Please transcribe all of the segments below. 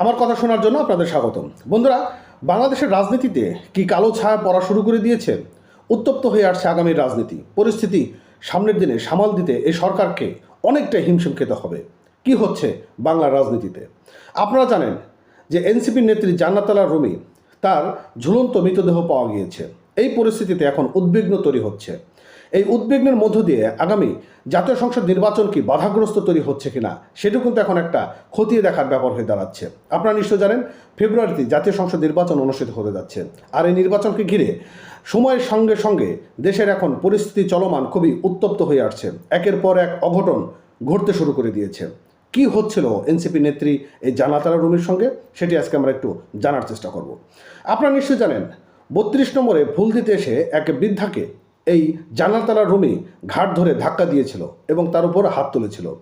আমার কথা শোনার জন্য আপনাদের স্বাগতম। বন্ধুরা, বাংলাদেশের রাজনীতিতে কি কালো ছায়া পড়া শুরু করে দিয়েছে? উত্তপ্ত হয়ে আসছে আগামীর রাজনীতি। পরিস্থিতি সামনের দিনে সামাল দিতে এই সরকারকে অনেকটা হিমশিম খেতে হবে। কি হচ্ছে বাংলার রাজনীতিতে? আপনারা জানেন যে এনসিপির নেত্রী জান্নাতালা রুমি তার ঝুলন্ত মৃতদেহ পাওয়া গিয়েছে। এই পরিস্থিতিতে এখন উদ্বিগ্ন তৈরি হচ্ছে। এই উদ্বিগ্নের মধ্য দিয়ে আগামী জাতীয় সংসদ নির্বাচন কি বাধাগ্রস্ত তৈরি হচ্ছে কিনা, সেটা কিন্তু এখন একটা খতিয়ে দেখার ব্যাপার হয়ে দাঁড়াচ্ছে। আপনারা নিশ্চয় জানেন, ফেব্রুয়ারিতে জাতীয় সংসদ নির্বাচন অনুষ্ঠিত হতে যাচ্ছে। আর এই নির্বাচনকে ঘিরে সময়ের সঙ্গে সঙ্গে দেশের এখন পরিস্থিতি চলমান খুবই উত্তপ্ত হয়ে আসছে। একের পর এক অঘটন ঘটতে শুরু করে দিয়েছে। কি হচ্ছিল এনসিপি নেত্রী এই জানাতারা রুমির সঙ্গে, সেটি আজকে আমরা একটু জানার চেষ্টা করব। আপনারা নিশ্চয়ই জানেন, বত্রিশ নম্বরে ভুল দিতে এসে এক বৃদ্ধাকে এই জানালতলা রুমি ঘাট ধরে ধাক্কা দিয়েছিল এবং তার উপর হাত তুলেছিল।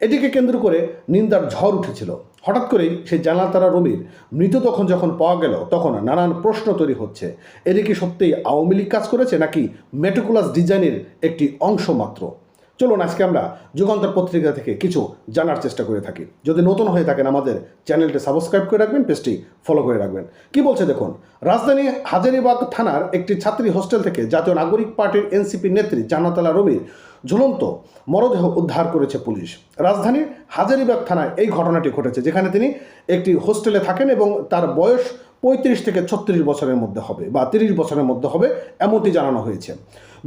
এটিকে কেন্দ্র করে নিন্দার ঝড় উঠেছিল। হঠাৎ করেই সেই জানালতারা রুমির মৃত তখন যখন পাওয়া গেল, তখন নানান প্রশ্ন তৈরি হচ্ছে। এটি কি সত্যিই আওয়ামী লীগ কাজ করেছে নাকি মেটিকুলাস ডিজাইনের একটি অংশ মাত্র? চলুন আজকে আমরা যুগান্তর পত্রিকা থেকে কিছু জানার চেষ্টা করে থাকি। যদি নতুন হয়ে থাকেন আমাদের চ্যানেলটি সাবস্ক্রাইব করে রাখবেন, পেজটি ফলো করে রাখবেন। কি বলছে দেখুন, রাজধানী হাজারিবাগ থানার একটি ছাত্রী হোস্টেল থেকে জাতীয় নাগরিক পার্টির এনসিপি নেত্রী জান্নাতালা রবির ঝুলন্ত মরদেহ উদ্ধার করেছে পুলিশ। রাজধানীর হাজারিবাগ থানায় এই ঘটনাটি ঘটেছে, যেখানে তিনি একটি হোস্টেলে থাকেন এবং তার বয়স পঁয়ত্রিশ থেকে ছত্রিশ বছরের মধ্যে হবে বা তিরিশ বছরের মধ্যে হবে, এমনটি জানানো হয়েছে।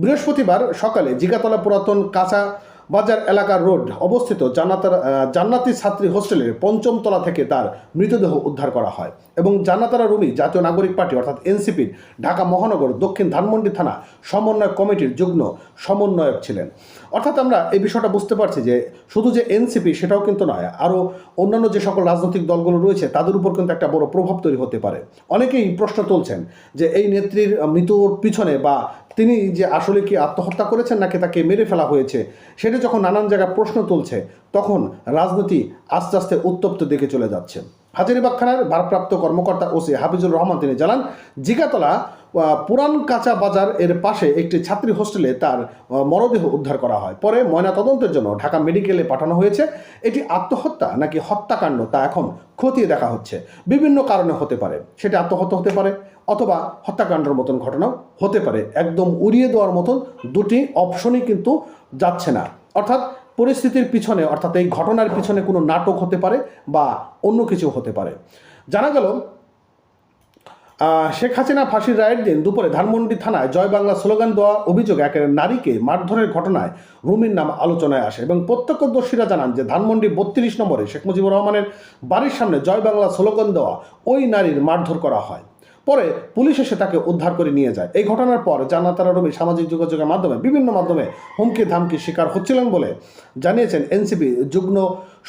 বৃহস্পতিবার সকালে জিগাতলা পুরাতন কাঁচা বাজার এলাকার রোড অবস্থিত জান্নাতার জান্নাতি ছাত্রী হোস্টেলের পঞ্চম তলা থেকে তার মৃতদেহ উদ্ধার করা হয় এবং জান্নাতারা রুমি জাতীয় নাগরিক পার্টি অর্থাৎ এনসিপির ঢাকা মহানগর দক্ষিণ ধানমন্ডি থানা সমন্বয় কমিটির যুগ্ম সমন্বয়ক ছিলেন। অর্থাৎ আমরা এই বিষয়টা বুঝতে পারছি যে শুধু যে এনসিপি সেটাও কিন্তু নয়, আরও অন্যান্য যে সকল রাজনৈতিক দলগুলো রয়েছে তাদের উপর কিন্তু একটা বড় প্রভাব তৈরি হতে পারে। অনেকেই প্রশ্ন তুলছেন যে এই নেত্রীর মৃত্যুর পিছনে বা তিনি যে আসলে কি আত্মহত্যা করেছেন নাকি তাকে মেরে ফেলা হয়েছে, সেটা যখন নানান জায়গায় প্রশ্ন তুলছে, তখন রাজনীতি আস্তে আস্তে উত্তপ্ত দিকে চলে যাচ্ছে। হাজারিবাগ থানার ভারপ্রাপ্ত কর্মকর্তা ওসি হাফিজুর রহমান তিনি জানান, জিগাতলা পুরান কাঁচা বাজার এর পাশে একটি ছাত্রী হোস্টেলে তার মরদেহ উদ্ধার করা হয়। পরে ময়নাতদন্তের জন্য ঢাকা মেডিকেলে পাঠানো হয়েছে। এটি আত্মহত্যা নাকি হত্যাকাণ্ড তা এখন খতিয়ে দেখা হচ্ছে। বিভিন্ন কারণে হতে পারে। সেটা আত্মহত্যা হতে পারে অথবা হত্যাকাণ্ডের মতন ঘটনাও হতে পারে। একদম উড়িয়ে দেওয়ার মতন দুটি অপশনই কিন্তু যাচ্ছে না। অর্থাৎ পরিস্থিতির পিছনে, অর্থাৎ এই ঘটনার পিছনে কোনো নাটক হতে পারে বা অন্য কিছু হতে পারে। জানা গেল শেখ হাসিনা ফাঁসির রায়ের দিন দুপুরে ধানমন্ডি থানায় জয় বাংলা স্লোগান দেওয়া অভিযোগে এক নারীকে মারধরের ঘটনায় রুমির নাম আলোচনায় আসে এবং প্রত্যক্ষদর্শীরা জানান যে ধানমন্ডি বত্রিশ নম্বরে শেখ মুজিবুর রহমানের বাড়ির সামনে জয় বাংলা স্লোগান দেওয়া ওই নারীর মারধর করা হয়। পরে পুলিশ এসে তাকে উদ্ধার করে নিয়ে যায়। এই ঘটনার পর জান্নাতারা রুমি সামাজিক যোগাযোগের মাধ্যমে বিভিন্ন মাধ্যমে হুমকি ধামকি শিকার হচ্ছিলেন বলে জানিয়েছেন এনসিপি যুগ্ম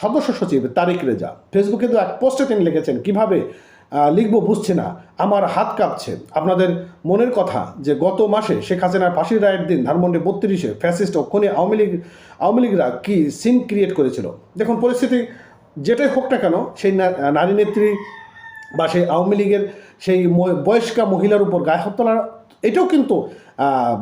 সদস্য সচিব তারিক রেজা। ফেসবুকে তো এক পোস্টে তিনি লিখেছেন, কীভাবে লিখব বুঝছি না, আমার হাত কাঁপছে। আপনাদের মনের কথা যে গত মাসে শেখ হাসিনার ফাঁসির রায়ের দিন ধানমন্ডি বত্রিশে ফ্যাসিস্ট খনি আওয়ামী লীগ, আওয়ামী লীগরা কী সিন ক্রিয়েট করেছিল? দেখুন, পরিস্থিতি যেটাই হোক না কেন, সেই নারী নেত্রী বা সেই আওয়ামী লীগের সেই বয়স্কা মহিলার উপর গায়ে হাত তোলা এটাও কিন্তু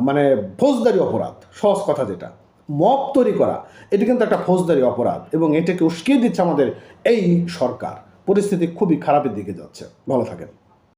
মানে ফৌজদারি অপরাধ, সহজ কথা যেটা। মপ তৈরি করা, এটা কিন্তু একটা ফৌজদারি অপরাধ এবং এটাকে উস্কিয়ে দিচ্ছে আমাদের এই সরকার। পরিস্থিতি খুবই খারাপের দিকে যাচ্ছে। ভালো থাকেন।